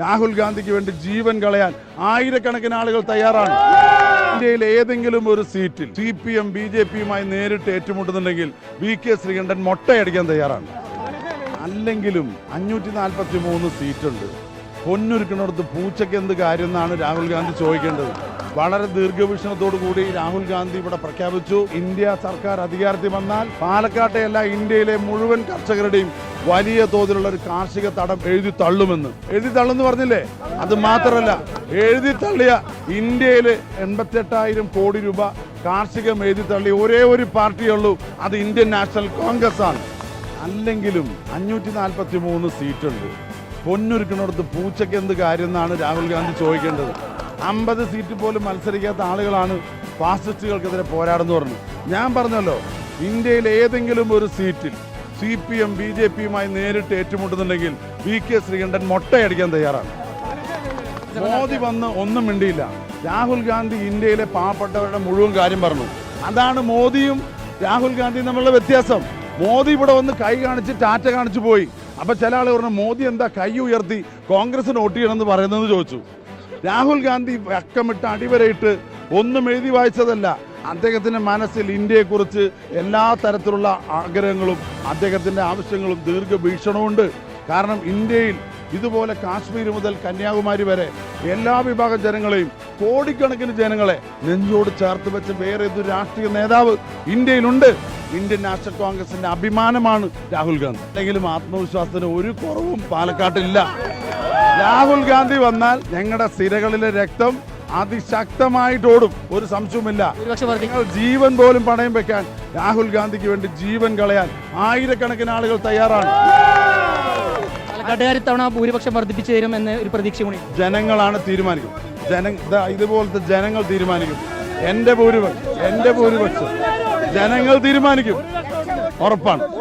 രാഹുൽ ഗാന്ധിക്ക് വേണ്ടി ജീവൻ കളയാൻ ആയിരക്കണക്കിന് ആളുകൾ തയ്യാറാണ്. ഇന്ത്യയിൽ ഏതെങ്കിലും ഒരു സീറ്റിൽ C P M B J പിയുമായി നേരിട്ട് ഏറ്റുമുട്ടുന്നുണ്ടെങ്കിൽ വി കെ ശ്രീകണ്ഠൻ മൊട്ടയടിക്കാൻ തയ്യാറാണ്. അല്ലെങ്കിലും അഞ്ഞൂറ്റി നാൽപ്പത്തി മൂന്ന് സീറ്റുണ്ട്. പൊന്നൊരുക്കുന്നിടത്ത് പൂച്ചയ്ക്ക് എന്ത് കാര്യം എന്നാണ് രാഹുൽ ഗാന്ധി ചോദിക്കേണ്ടത്. വളരെ ദീർഘവീക്ഷണത്തോടു കൂടി രാഹുൽ ഗാന്ധി ഇവിടെ പ്രഖ്യാപിച്ചു. ഇന്ത്യ സർക്കാർ അധികാരത്തിൽ വന്നാൽ പാലക്കാട്ടെ അല്ല ഇന്ത്യയിലെ മുഴുവൻ കർഷകരുടെയും വലിയ തോതിലുള്ള ഒരു കാർഷിക തടം എഴുതി തള്ളുമെന്ന്. എഴുതി തള്ളുമെന്ന് പറഞ്ഞില്ലേ? അത് മാത്രമല്ല എഴുതി തള്ളിയ ഇന്ത്യയിൽ എൺപത്തെട്ടായിരം കോടി രൂപ കാർഷികം എഴുതി തള്ളി ഒരേ ഒരു പാർട്ടിയുള്ളൂ അത് ഇന്ത്യൻ നാഷണൽ കോൺഗ്രസ് ആണ് അല്ലെങ്കിലും അഞ്ഞൂറ്റി നാൽപ്പത്തി മൂന്ന് സീറ്റുണ്ട്. പൊന്നൊരുക്കുന്നിടത്ത് പൂച്ചയ്ക്ക് എന്ത് കാര്യം എന്നാണ് രാഹുൽ ഗാന്ധി ചോദിക്കേണ്ടത്. അമ്പത് സീറ്റ് പോലും മത്സരിക്കാത്ത ആളുകളാണ് ഫാസിസ്റ്റുകൾക്കെതിരെ പോരാടുന്നു പറഞ്ഞു. ഞാൻ പറഞ്ഞല്ലോ ഇന്ത്യയിൽ ഏതെങ്കിലും ഒരു സീറ്റിൽ C P M B J പിയുമായി നേരിട്ട് ഏറ്റുമുട്ടുന്നുണ്ടെങ്കിൽ വി കെ ശ്രീകണ്ഠൻ മൊട്ടയടിക്കാൻ തയ്യാറാണ്. മോദി വന്ന് ഒന്നും മിണ്ടിയില്ല. രാഹുൽ ഗാന്ധി ഇന്ത്യയിലെ പാവപ്പെട്ടവരുടെ മുഴുവൻ കാര്യം പറഞ്ഞു. അതാണ് മോദിയും രാഹുൽ ഗാന്ധിയും തമ്മിലുള്ള വ്യത്യാസം. മോദി ഇവിടെ വന്ന് കൈ കാണിച്ച് ടാറ്റ കാണിച്ചു പോയി. അപ്പൊ ചില ആളുകൾ പറഞ്ഞു മോദി എന്താ കൈ ഉയർത്തി കോൺഗ്രസിന് വോട്ട് ചെയ്യണമെന്ന് പറയുന്നത് ചോദിച്ചു. രാഹുൽ ഗാന്ധി അക്കമിട്ട് അടിവരയിട്ട് ഒന്നും എഴുതി വായിച്ചതല്ല. അദ്ദേഹത്തിന്റെ മനസ്സിൽ ഇന്ത്യയെക്കുറിച്ച് എല്ലാ തരത്തിലുള്ള ആഗ്രഹങ്ങളും അദ്ദേഹത്തിന്റെ ആവശ്യങ്ങളും ദീർഘവീക്ഷണമുണ്ട് കാരണം ഇന്ത്യയിൽ ഇതുപോലെ കാശ്മീർ മുതൽ കന്യാകുമാരി വരെ എല്ലാ വിഭാഗം ജനങ്ങളെയും കോടിക്കണക്കിന് ജനങ്ങളെ നെഞ്ചോട് ചേർത്ത് വെച്ച വേറെ ഏതൊരു രാഷ്ട്രീയ നേതാവ് ഇന്ത്യയിലുണ്ട്. ഇന്ത്യൻ നാഷണൽ കോൺഗ്രസിന്റെ അഭിമാനമാണ് രാഹുൽ ഗാന്ധി. അല്ലെങ്കിലും ആത്മവിശ്വാസത്തിന് ഒരു കുറവും പാലക്കാട്ടില്ല രാഹുൽ ഗാന്ധി വന്നാൽ ഞങ്ങളുടെ സിരകളിലെ രക്തം അതിശക്തമായിട്ട് ഓടും. ഒരു സംശയവുമില്ല. നിങ്ങൾ ജീവൻ പോലും പണയം വെക്കാൻ രാഹുൽ ഗാന്ധിക്ക് വേണ്ടി ജീവൻ കളയാൻ ആയിരക്കണക്കിന് ആളുകൾ തയ്യാറാണ്. തവണ ഭൂരിപക്ഷം വർദ്ധിപ്പിച്ചു തരും എന്ന ഒരു പ്രതീക്ഷ കൂടി. ജനങ്ങളാണ് തീരുമാനിക്കും. ജന ഇതുപോലത്തെ ജനങ്ങൾ തീരുമാനിക്കും. എന്റെ ഭൂരിപക്ഷം എന്റെ ഭൂരിപക്ഷം ജനങ്ങൾ തീരുമാനിക്കും. ഉറപ്പാണ്.